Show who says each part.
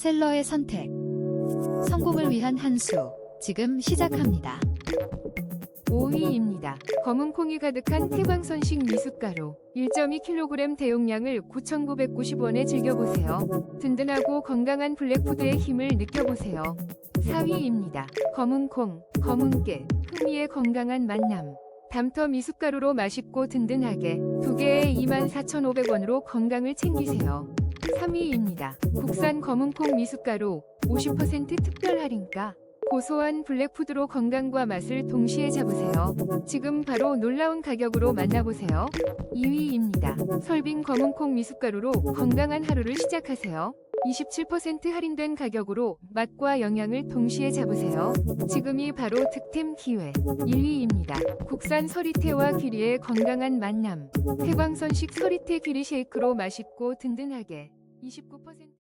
Speaker 1: 셀러의 선택. 성공을 위한 한 수. 지금 시작합니다.
Speaker 2: 5위입니다. 검은 콩이 가득한 태광선식 미숫가루 1.2kg 대용량을 9,990원에 즐겨보세요. 든든하고 건강한 블랙푸드의 힘을 느껴보세요. 4위입니다. 검은 콩, 검은 깨, 흥미의 건강한 만남. 담터 미숫가루로 맛있고 든든하게 두 개에 24,500원으로 건강을 챙기세요. 3위입니다. 국산 검은 콩 미숫가루 50% 특별 할인가 고소한 블랙푸드로 건강과 맛을 동시에 잡으세요. 지금 바로 놀라운 가격으로 만나보세요. 2위입니다. 설빙 검은콩 미숫가루로 건강한 하루를 시작하세요. 27% 할인된 가격으로 맛과 영양을 동시에 잡으세요. 지금이 바로 득템 기회. 1위입니다. 국산 서리태와 귀리의 건강한 만남. 태광선식 서리태 귀리 쉐이크로 맛있고 든든하게 29%